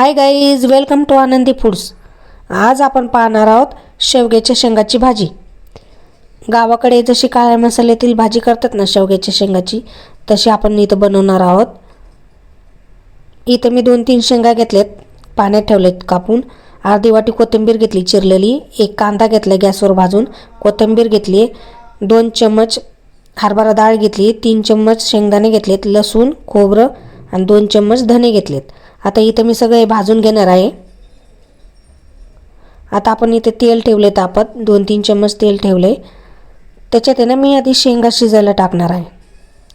Hi guys welcome to Anandi foods आज आपण पाहणार आहोत शेवग्याच्या शेंगाची भाजी. गावाकडे जशी काळ्या मसाल्यातील भाजी करतात ना शेवग्याच्या शेंगाची तशी आपण इथं बनवणार आहोत. इथं मी दोन तीन शेंगा घेतल्यात पाण्यात ठेवलेत कापून. अर्धी वाटी कोथिंबीर घेतली चिरलेली. एक कांदा घेतला गॅसवर भाजून. कोथिंबीर घेतली. दोन चम्मच हरभरा डाळ घेतली. तीन चम्मच शेंगदाणे घेतलेत. लसूण खोबरं आणि दोन चम्मच धने घेतलेत. आता इथं मी सगळे भाजून घेणार आहे. आता आपण इथे तेल ठेवले तापत दोन तीन चम्मच तेल ठेवले त्याच्यात आहे ना मी आधी शेंगा शिजायला टाकणार आहे.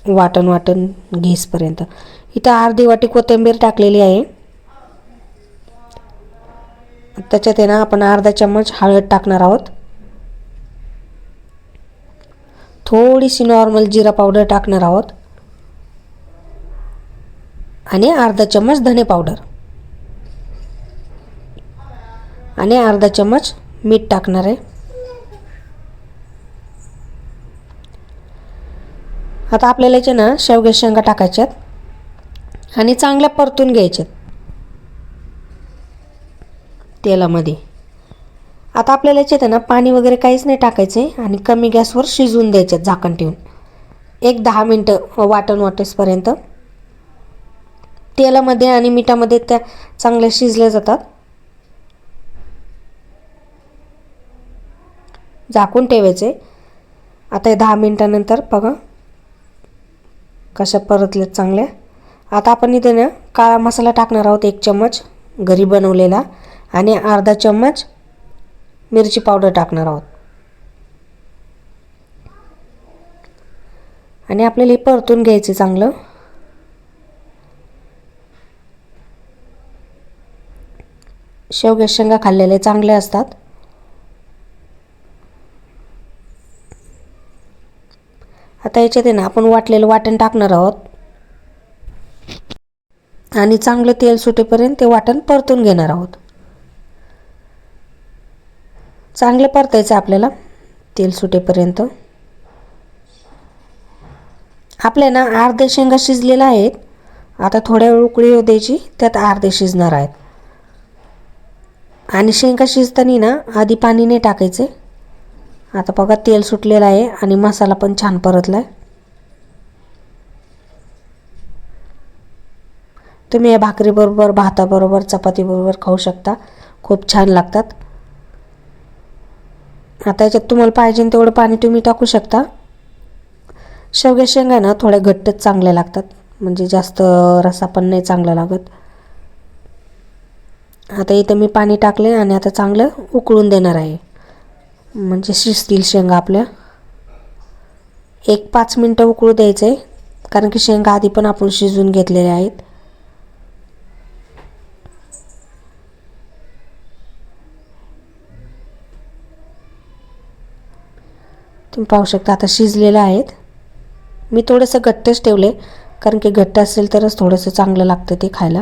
वाटण वाटण घेसपर्यंत इथं अर्धी वाटी कोथिंबीर टाकलेली आहे. त्याच्यात आहे ना आपण अर्धा चम्मच हळद टाकणार आहोत. थोडीशी नॉर्मल जिरा पावडर टाकणार आहोत. आणि अर्धा चम्मच धने पावडर. आणि अर्धा चम्मच मीठ टाकणार आहे. आता आपल्याला याचे ना शेवग्या शेंगा टाकायच्यात आणि चांगल्या परतून घ्यायच्यात तेलामध्ये. आता आपल्याला याच्यात ना पाणी वगैरे काहीच नाही टाकायचं आहे आणि कमी गॅसवर शिजवून द्यायच्यात झाकण ठेवून. एक दहा मिनटं वाटण वाटेसपर्यंत. तेलामध्ये आणि मिठामध्ये त्या चांगल्या शिजल्या जातात. झाकून ठेवायचे. आता हे दहा मिनटानंतर बघा कशा परतल्यात चांगल्या. आता आपण इथे ना काळा मसाला टाकणार आहोत एक चम्मच घरी बनवलेला आणि अर्धा चम्मच मिरची पावडर टाकणार आहोत. आणि आपल्याला हे परतून घ्यायचे चांगलं. शेवग्या शेंगा खाल्लेले चांगले असतात. आता याच्यात आहे ना आपण वाटलेलं वाटण टाकणार आहोत. आणि चांगलं तेल सुटेपर्यंत ते वाटण परतून घेणार आहोत. चांगलं परतायचं आपल्याला तेल सुटेपर्यंत. आपल्या ना अर्धे शेंगा शिजलेल्या आहेत. आता थोड्या वेळ उकळी द्यायची त्यात अर्धे शिजणार आहेत. आणि शेंगा शिजताना ना आधी पाणी नाही टाकायचे. आता बघा तेल सुटलेलं आहे आणि मसाला पण छान परतला आहे तुम्ही या भाकरीबरोबर भाताबरोबर चपातीबरोबर खाऊ शकता. खूप छान लागतात. आता याच्यात तुम्हाला पाहिजे तेवढं पाणी तुम्ही टाकू शकता. शेवग्या शेंगा ना थोड्या घट्टच चांगल्या लागतात. म्हणजे जास्त रसा पण नाही चांगला लागत. आता इथं मी पाणी टाकले आणि आता चांगलं उकळून देणार आहे. म्हणजे शिजतील शेंगा आपल्या. एक पाच मिनटं उकळू द्यायचं आहे कारण की शेंगा आधी पण आपण शिजून घेतलेल्या आहेत. तुम्ही पाहू शकता आता शिजलेलं आहेत. मी थोडंसं घट्टच ठेवले कारण की घट्ट असेल तरच थोडंसं चांगलं लागतं ते खायला.